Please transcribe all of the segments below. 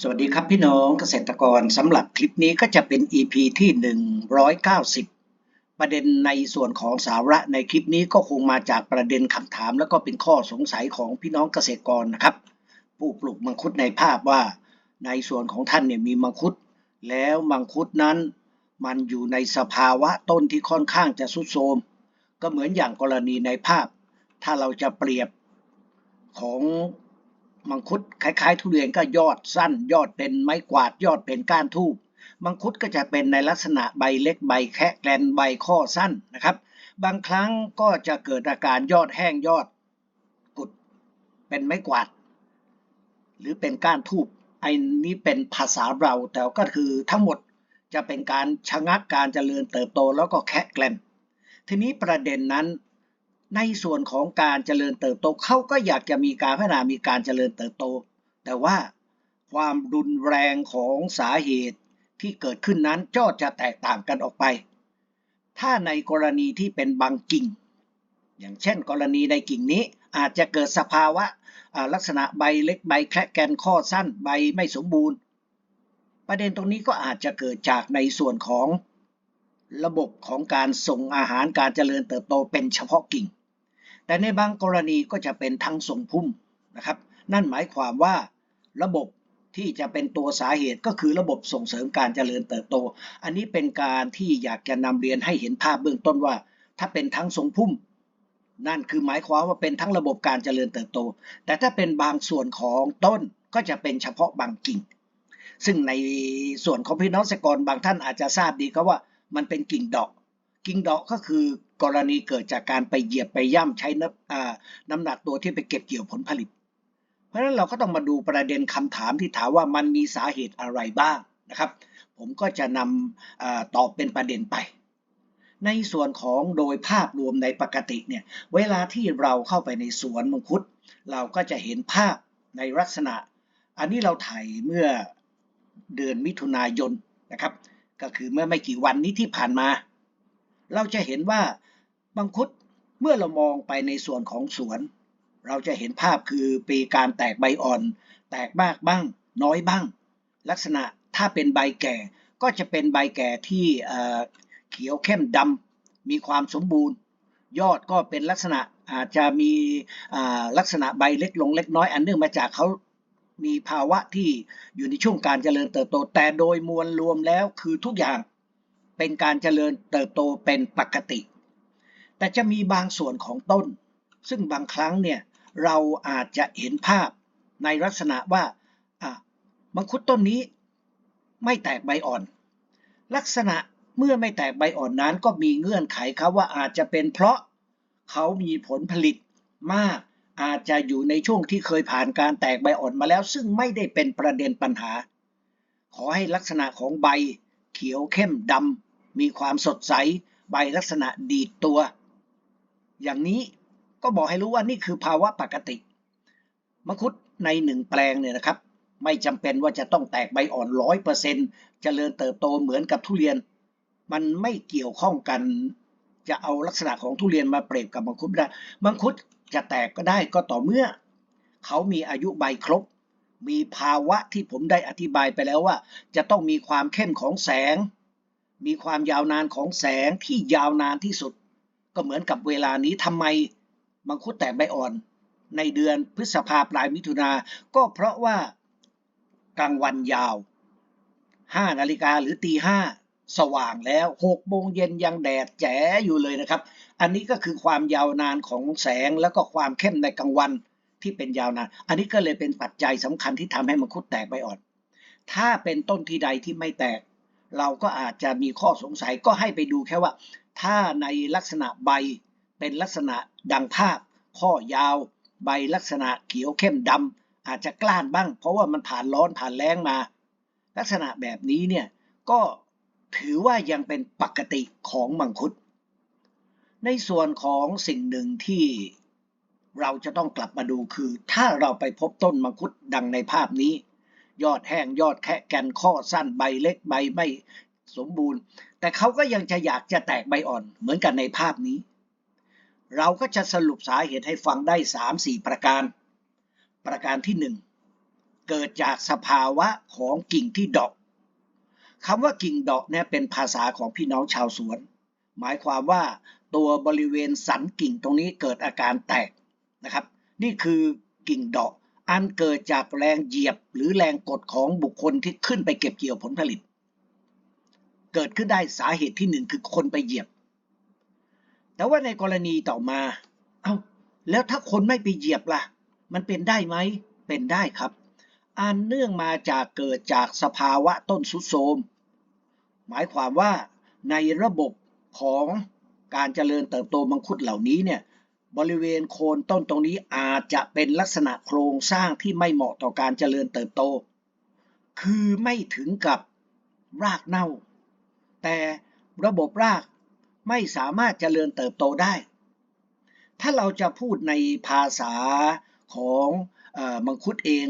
สวัสดีครับพี่น้องเกษตรกรสำหรับคลิปนี้ก็จะเป็น EP ที่ 190 ประเด็นในส่วนของสาระในคลิปนี้ก็คงมาจากประเด็นคำถาม แล้วก็เป็นข้อสงสัยของพี่น้องเกษตรกรนะครับ ผู้ปลูกมังคุดในภาพว่า ในส่วนของท่านเนี่ยมีมังคุด แล้วมังคุดนั้น มันอยู่ในสภาวะต้นที่ค่อนข้างจะสุดโทรมก็เหมือนอย่างกรณีในภาพ ถ้าเราจะเปรียบของ มังคุดคล้ายๆ ทุเรียนก็ยอดสั้น ยอดเป็นไม้กวาดยอดเป็นก้านทูบมังคุดก็จะเป็นในลักษณะใบเล็กใบแคะแกลนใบข้อสั้นนะครับ บางครั้งก็จะเกิดอาการยอดแห้งยอดกุดเป็นไม้กวาด หรือเป็นก้านทูบไอ้นี้เป็นภาษาเราแต่ก็คือทั้งหมดจะเป็นการชะงักการเจริญเติบโตแล้วก็แคะแกลนทีนี้ประเด็นนั้น ในส่วนของการเจริญเติบโตเขาก็อยากจะมีการพัฒนามีการเจริญเติบโต แต่ว่าความรุนแรงของสาเหตุที่เกิดขึ้นนั้นก็จะแตกต่างกันออกไป ถ้าในกรณีที่เป็นบางกิ่ง อย่างเช่น กรณีในกิ่งนี้อาจจะเกิดสภาวะลักษณะใบเล็กใบแคระแกนข้อสั้นใบไม่สมบูรณ์ ประเด็นตรงนี้ก็อาจจะเกิดจากในส่วนของระบบของการส่งอาหารการเจริญเติบโตเป็นเฉพาะกิ่ง แต่ในบางกรณีก็จะเป็นทั้งทรงพุ่มนะครับ นั่นหมายความว่าระบบที่จะเป็นตัวสาเหตุก็คือระบบส่งเสริมการเจริญเติบโต อันนี้เป็นการที่อยากจะนำเรียนให้เห็นภาพเบื้องต้นว่า ถ้าเป็นทั้งทรงพุ่ม นั่นคือหมายความว่าเป็นทั้งระบบการเจริญเติบโต แต่ถ้าเป็นบางส่วนของต้นก็จะเป็นเฉพาะบางกิ่ง ซึ่งในส่วนของพี่น้องเกษตรกรบางท่านอาจจะทราบดีครับว่า มันเป็นกิ่งดอก กิ่งดอกก็คือกรณีเกิดจากการไปเหยียบไปย่ำใช้น้ำน้ำหนักตัวที่ไปเก็บเกี่ยวผลผลิต เพราะฉะนั้นเราก็ต้องมาดูประเด็นคำถามที่ถามว่ามันมีสาเหตุอะไรบ้างนะครับ ผมก็จะนำอตอบเป็นประเด็นไป ในส่วนของโดยภาพรวมในปกติเนี่ยเวลาที่เราเข้าไปในสวนมังคุด เราก็จะเห็นภาพในลักษณะ อันนี้เราถ่ายเมื่อเดือนมิถุนายนนะครับ ก็คือเมื่อไม่กี่วันนี้ที่ผ่านมา เราจะเห็นว่ามังคุดเมื่อเรามองไปในส่วนของสวน เราจะเห็นภาพคือปีการแตกใบอ่อน แตกมากบ้าง น้อยบ้าง ลักษณะถ้าเป็นใบแก่ก็จะเป็นใบแก่ที่เขียวเข้มดำมีความสมบูรณ์ ยอดก็เป็นลักษณะอาจจะมีลักษณะใบเล็กลงเล็กน้อยอันเนื่องมาจากเขามีภาวะที่อยู่ในช่วงการเจริญเติบโต แต่โดยมวลรวมแล้วคือทุกอย่าง เป็นการเจริญเติบโตเป็นปกติ แต่จะมีบางส่วนของต้น ซึ่งบางครั้งเนี่ยเราอาจจะเห็นภาพในลักษณะว่ามังคุดต้นนี้ไม่แตกใบอ่อน ลักษณะเมื่อไม่แตกใบอ่อนนั้นก็มีเงื่อนไขครับว่าอาจจะเป็นเพราะเขามีผลผลิตมากอาจจะอยู่ในช่วงที่เคยผ่านการแตกใบอ่อนมาแล้ว ซึ่งไม่ได้เป็นประเด็นปัญหา ขอให้ลักษณะของใบเขียวเข้มดำ มีความสดใส ใบลักษณะดีดตัว อย่างนี้ก็บอกให้รู้ว่านี่คือภาวะปกติ มังคุดในหนึ่งแปลงเนี่ยนะครับ ไม่จำเป็นว่าจะต้องแตกใบอ่อนร้อยเปอร์เซ็นต์เจริญเติบโตเหมือนกับทุเรียน มันไม่เกี่ยวข้องกัน จะเอาลักษณะของทุเรียนมาเปรียบกับมังคุดได้มังคุดจะแตกก็ได้ก็ต่อเมื่อ เขามีอายุใบครบ มีภาวะที่ผมได้อธิบายไปแล้วว่า จะต้องมีความเข้มของแสง มีความยาวนานของแสงที่ยาวนานที่สุด ก็เหมือนกับเวลานี้ทำไมมังคุดแตกใบอ่อน ในเดือนพฤษภาปลายมิถุนา ก็เพราะว่ากลางวันยาว 5 นาฬิกาหรือตีห้าสว่างแล้ว6โมงเย็นยังแดดแจ๋อยู่เลยนะครับ อันนี้ก็คือความยาวนานของแสงแล้วก็ความเข้มในกลางวันที่เป็นยาวนาน อันนี้ก็เลยเป็นปัจจัยสำคัญที่ทำให้มังคุดแตกใบอ่อน ถ้าเป็นต้นที่ใดที่ไม่แตก เราก็อาจจะมีข้อสงสัยก็ให้ไปดูแค่ว่า ถ้าในลักษณะใบเป็นลักษณะดังภาพ ข้อยาว ใบลักษณะเขียวเข้มดำอาจจะกล้านบ้าง เพราะว่ามันผ่านร้อนผ่านแล้งมา ลักษณะแบบนี้เนี่ยก็ถือว่ายังเป็นปกติของมังคุด ในส่วนของสิ่งหนึ่งที่เราจะต้องกลับมาดูคือ ถ้าเราไปพบต้นมังคุดดังในภาพนี้ ยอดแห้งยอดแคะแกนข้อสั้นใบเล็กใบไม่สมบูรณ์ แต่เขาก็ยังจะอยากจะแตกใบอ่อนเหมือนกันในภาพนี้ เราก็จะสรุปสาเหตุให้ฟังได้ 3-4 ประการ ประการที่เกิดจากสภาวะของกิ่งที่ดอกคำว่ากิ่งดอกเนี่ยเป็นภาษาของพี่น้องชาวสวน หมายความว่าตัวบริเวณสันกิ่งตรงนี้เกิดอาการแตกนะครับ นี่คือกิ่งดอก อันเกิดจากแรงเหยียบหรือแรงกดของบุคคลที่ขึ้นไปเก็บเกี่ยวผลผลิต เกิดขึ้นได้สาเหตุที่หนึ่งคือคนไปเหยียบ แต่ว่าในกรณีต่อมา เอา้า แล้วถ้าคนไม่ไปเหยียบล่ะ มันเป็นได้ไหม เป็นได้ครับ อันเนื่องมาจากเกิดจากสภาวะต้นสุดโทมหมายความว่าในระบบของการเจริญเติบโตมังคุดเหล่านี้เนี่ย บริเวณโคนต้นตรงนี้อาจจะเป็นลักษณะโครงสร้างที่ไม่เหมาะต่อการเจริญเติบโต คือไม่ถึงกับรากเน่า แต่ระบบรากไม่สามารถเจริญเติบโตได้ ถ้าเราจะพูดในภาษาของอมังคุดเอง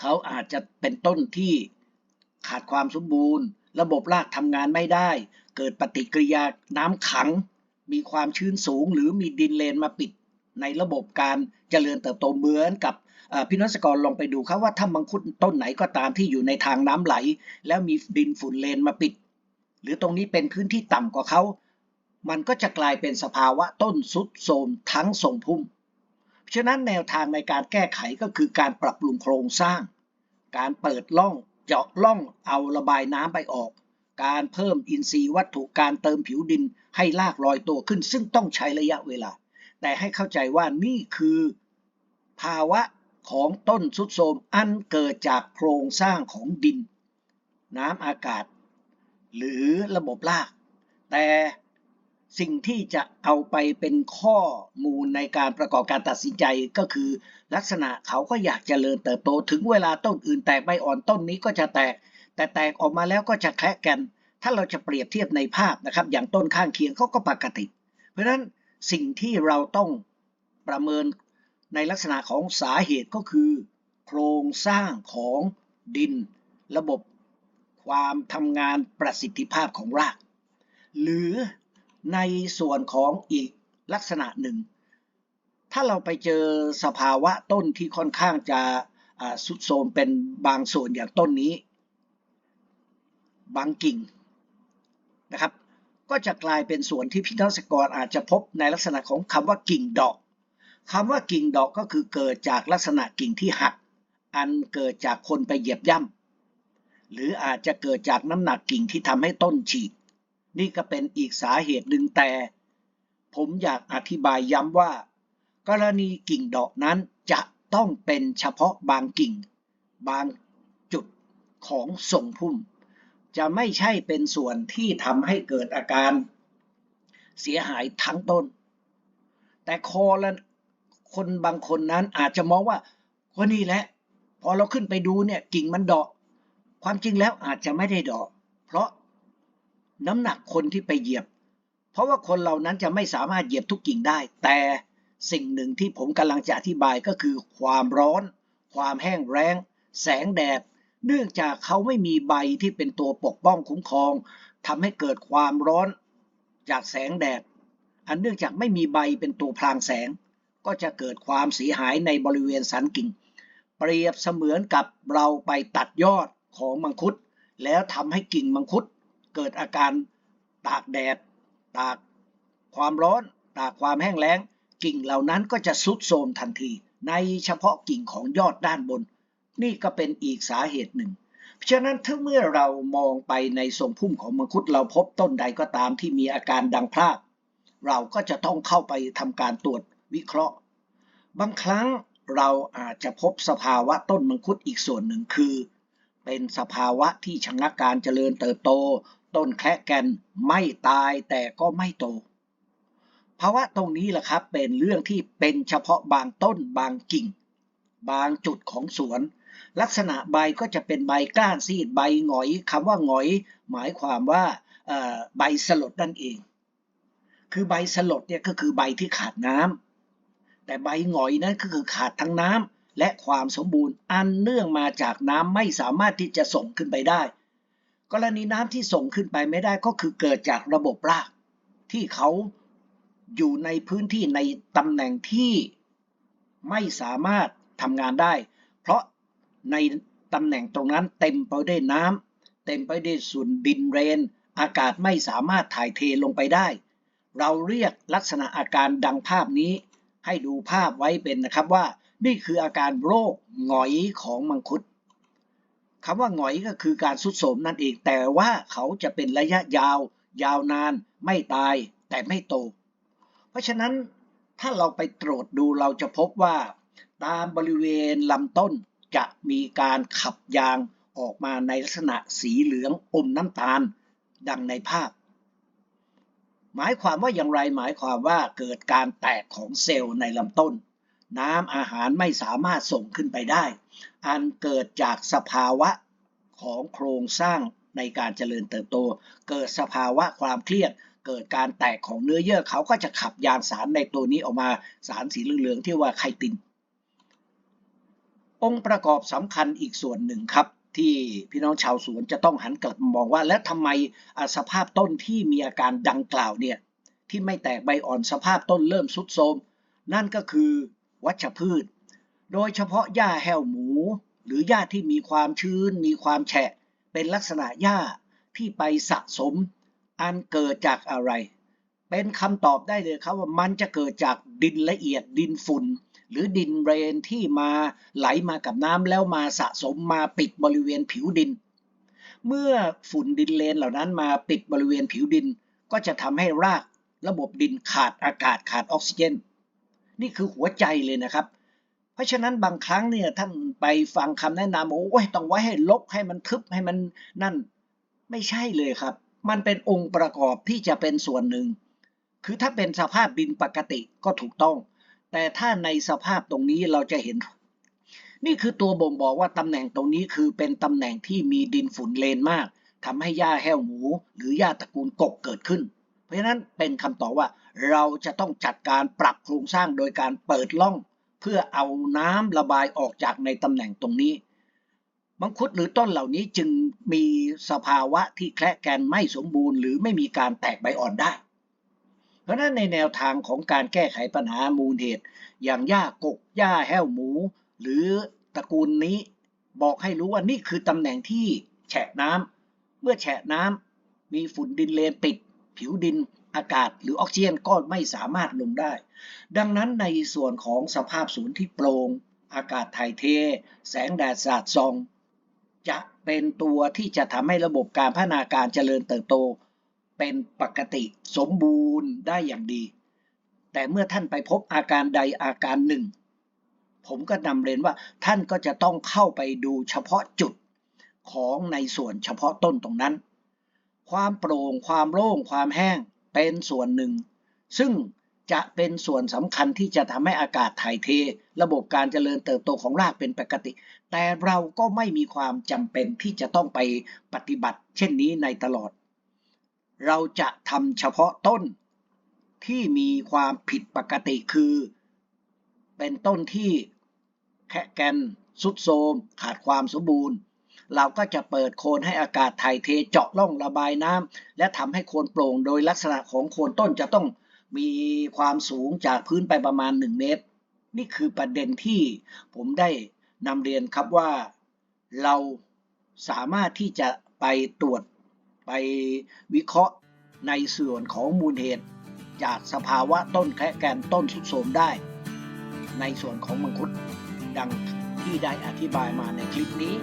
เขาอาจจะเป็นต้นที่ขาดความสมบูรณ์ ระบบรากทำงานไม่ได้ เกิดปฏิกิริยาน้ำขัง มีความชื้นสูง หรือมีดินเลนมาปิดในระบบการเจริญเติบโตเหมือนกับพี่น้องเกกรลองไปดูครับว่าถ้ามังคุดต้นไหนก็ตามที่อยู่ในทางน้ำไหล แล้วมีดินฝุ่นเลนมาปิด หรือตรงนี้เป็นพื้นที่ต่ำกว่าเขา มันก็จะกลายเป็นสภาวะต้นสุดโทมทั้งทรงพุ่มฉะนั้นแนวทางในการแก้ไขก็คือการปรับปรุงโครงสร้าง การเปิดล่องเจาะล่องเอาระบายน้ำไปออก การเพิ่มอินทรีย์วัตถุการเติมผิวดินให้ลากลอยตัวขึ้น ซึ่งต้องใช้ระยะเวลา แต่ให้เข้าใจว่านี่คือภาวะของต้นสุดโทมอันเกิดจากโครงสร้างของดิน น้ำอากาศ หรือระบบราก แต่สิ่งที่จะเอาไปเป็นข้อมูลในการประกอบการตัดสินใจก็คือ ลักษณะเขาก็อยากเจริญเติบโตถึงเวลาต้นอื่นแตกใบอ่อนต้นนี้ก็จะแตก แต่แตกออกมาแล้วก็จะแคะกัน ถ้าเราจะเปรียบเทียบในภาพนะครับ อย่างต้นข้างเคียงเขาก็ปกติ เพราะฉะนั้นสิ่งที่เราต้องประเมินในลักษณะของสาเหตุก็คือ โครงสร้างของดิน ระบบความทำงานประสิทธิภาพของราก หรือในส่วนของอีกลักษณะหนึ่ง ถ้าเราไปเจอสภาวะต้นที่ค่อนข้างจะสุดโทมเป็นบางส่วนอย่างต้นนี้ บางกิ่งนะครับ ก็จะกลายเป็นส่วนที่พี่น้องเกษกรอาจจะพบในลักษณะของคำว่ากิ่งดอกคำว่ากิ่งดอกก็คือเกิดจากลักษณะกิ่งที่หัก อันเกิดจากคนไปเหยียบย่ำหรืออาจจะเกิดจากน้ำหนักกิ่งที่ทำให้ต้นฉีก นี่ก็เป็นอีกสาเหตุหนึ่งแต่ ผมอยากอธิบายย้ำว่า กรณีกิ่งดอกนั้นจะต้องเป็นเฉพาะบางกิ่ง บางจุดของทรงพุ่ม จะไม่ใช่เป็นส่วนที่ทำให้เกิดอาการเสียหายทั้งต้น แต่คอและคนบางคนนั้นอาจจะมองว่าก็นี่แหละ พอเราขึ้นไปดูเนี่ยกิ่งมันดอกความจริงแล้วอาจจะไม่ได้ดอก เพราะน้ำหนักคนที่ไปเหยียบ เพราะว่าคนเหล่านั้นจะไม่สามารถเหยียบทุกกิ่งได้ แต่สิ่งหนึ่งที่ผมกำลังจะอธิบายก็คือความร้อน ความแห้งแล้งแสงแดด เนื่องจากเขาไม่มีใบที่เป็นตัวปกป้องคุ้มครองทำให้เกิดความร้อนจากแสงแดด อันเนื่องจากไม่มีใบเป็นตัวพรางแสง ก็จะเกิดความเสียหายในบริเวณสันกิ่ง เปรียบเสมือนกับเราไปตัดยอดของมังคุด แล้วทำให้กิ่งมังคุด เกิดอาการตากแดด ตากความร้อน ตากความแห้งแล้ง กิ่งเหล่านั้นก็จะสุดโทรมทันที ในเฉพาะกิ่งของยอดด้านบน นี่ก็เป็นอีกสาเหตุหนึ่ง เพราะฉะนั้นถ้าเมื่อเรามองไปในทรงพุ่มของมังคุดเราพบต้นใดก็ตามที่มีอาการดังพลาดเราก็จะต้องเข้าไปทำการตรวจวิเคราะห์ บางครั้งเราอาจจะพบสภาวะต้นมังคุดอีกส่วนหนึ่งคือ เป็นสภาวะที่ชะงักการเจริญเติบโต ต้นแคะแกนไม่ตายแต่ก็ไม่โต ภาวะตรงนี้แหละครับเป็นเรื่องที่เป็นเฉพาะบางต้นบางกิ่ง บางจุดของสวน ลักษณะใบก็จะเป็นใบก้านซีดใบหงอยคำว่าหงอย หมายความว่าใบสลดนั่นเอง คือใบสลดเนี่ยก็คือใบที่ขาดน้ำแต่ใบหงอยนั้นก็คือขาดทั้งน้ำและความสมบูรณ์อันเนื่องมาจากน้ำไม่สามารถที่จะส่งขึ้นไปได้ กรณีน้ำที่ส่งขึ้นไปไม่ได้ก็คือเกิดจากระบบราก ที่เขาอยู่ในพื้นที่ในตำแหน่งที่ไม่สามารถทำงานได้ เพราะ ในตำแหน่งตรงนั้นเต็มไปด้วยน้ำเต็มไปด้วยส่วนดินเรน อากาศไม่สามารถถ่ายเทลงไปได้ เราเรียกลักษณะอาการดังภาพนี้ ให้ดูภาพไว้เป็นนะครับว่า นี่คืออาการโรคหงอยของมังคุดคำว่าหงอยก็คือการสุดโทรมนั่นเอง แต่ว่าเขาจะเป็นระยะยาว ยาวนาน ไม่ตาย แต่ไม่โต เพราะฉะนั้นถ้าเราไปตรวจดูเราจะพบว่า ตามบริเวณลำต้น จะมีการขับยางออกมาในลักษณะสีเหลืองอมน้ำตาลดังในภาพ หมายความว่าอย่างไรหมายความว่าเกิดการแตกของเซลล์ในลำต้น น้ำอาหารไม่สามารถส่งขึ้นไปได้ อันเกิดจากสภาวะของโครงสร้างในการเจริญเติบโต เกิดสภาวะความเครียด เกิดการแตกของเนื้อเยื่อเขาก็จะขับยางสารในตัวนี้ออกมาสารสีเหลืองๆที่ว่าไคติน องค์ประกอบสำคัญอีกส่วนหนึ่งครับ ที่พี่น้องชาวสวนจะต้องหันกลับมามองว่า และทำไมสภาพต้นที่มีอาการดังกล่าวเนี่ยที่ไม่แตกใบอ่อนสภาพต้นเริ่มสุดโทมนั่นก็คือวัชพืช โดยเฉพาะหญ้าแห้วหมู หรือหญ้าที่มีความชื้น มีความแฉะ เป็นลักษณะหญ้าที่ไปสะสม อันเกิดจากอะไร เป็นคำตอบได้เลยครับว่ามันจะเกิดจากดินละเอียดดินฝุ่น หรือดินเรนที่มาไหลมากับน้ำแล้วมาสะสมมาปิดบริเวณผิวดิน เมื่อฝุ่นดินเลนเหล่านั้นมาปิดบริเวณผิวดิน ก็จะทำให้รากระบบดินขาดอากาศขาดออกซิเจน นี่คือหัวใจเลยนะครับ เพราะฉะนั้นบางครั้งเนี่ยท่านไปฟังคำแนะนำบอกโอ้ยต้องไว้ให้ลกให้มันทึบให้มันนั่น ไม่ใช่เลยครับ มันเป็นองค์ประกอบที่จะเป็นส่วนหนึ่ง คือถ้าเป็นสภาพดินปกติก็ถูกต้อง แต่ถ้าในสภาพตรงนี้เราจะเห็น นี่คือตัวบ่งบอกว่าตำแหน่งตรงนี้คือเป็นตำแหน่งที่มีดินฝุ่นเลนมากทำให้หญ้าแห้วหมู หรือหญ้าตระกูลกกเกิดขึ้น เพราะฉะนั้นเป็นคำตอบว่าเราจะต้องจัดการปรับโครงสร้างโดยการเปิดล่อง เพื่อเอาน้ำระบายออกจากในตำแหน่งตรงนี้มังคุดหรือต้นเหล่านี้จึงมีสภาวะที่แคระแกนไม่สมบูรณ์ หรือไม่มีการแตกใบอ่อนได้ เพราะฉะนั้นในแนวทางของการแก้ไขปัญหามูลเหตุ อย่างหญ้ากกหญ้าแห้วหมู หรือตระกูลนี้บอกให้รู้ว่านี่คือตำแหน่งที่แฉะน้ำเมื่อแฉะน้ำมีฝุ่นดินเลนปิด ผิวดินอากาศหรือออกซิเจนก็ไม่สามารถลงได้ ดังนั้นในส่วนของสภาพศูนย์ที่โปร่งอากาศถ่ายเท แสงแดดสาดส่อง จะเป็นตัวที่จะทำให้ระบบการพัฒนาการเจริญเติบโต เป็นปกติสมบูรณ์ได้อย่างดี แต่เมื่อท่านไปพบอาการใดอาการหนึ่ง ผมก็นำเรียนว่าท่านก็จะต้องเข้าไปดูเฉพาะจุดของในส่วนเฉพาะต้นตรงนั้น ความโปร่งความโล่งความแห้งเป็นส่วนหนึ่ง ซึ่งจะเป็นส่วนสำคัญที่จะทำให้อากาศถ่ายเท ระบบการเจริญเติบโตของรากเป็นปกติ แต่เราก็ไม่มีความจำเป็นที่จะต้องไปปฏิบัติ เช่นนี้ในตลอด เราจะทำเฉพาะต้นที่มีความผิดปกติคือ เป็นต้นที่แคะแกนสุดโทมขาดความสมบูรณ์ เราก็จะเปิดโคนให้อากาศถ่ายเทเจาะร่องระบายน้ำและทำให้โคนโปร่งโดยลักษณะของโคนต้นจะต้องมีความสูงจากพื้นไปประมาณ 1 เมตร นี่คือประเด็นที่ผมได้นำเรียนครับว่า เราสามารถที่จะไปตรวจ ไปวิเคราะห์ในส่วนของมูลเหตุ จากสภาวะต้นแคะแกนต้นสุดโทมได้ ในส่วนของมังคุดดังที่ได้อธิบายมาในคลิปนี้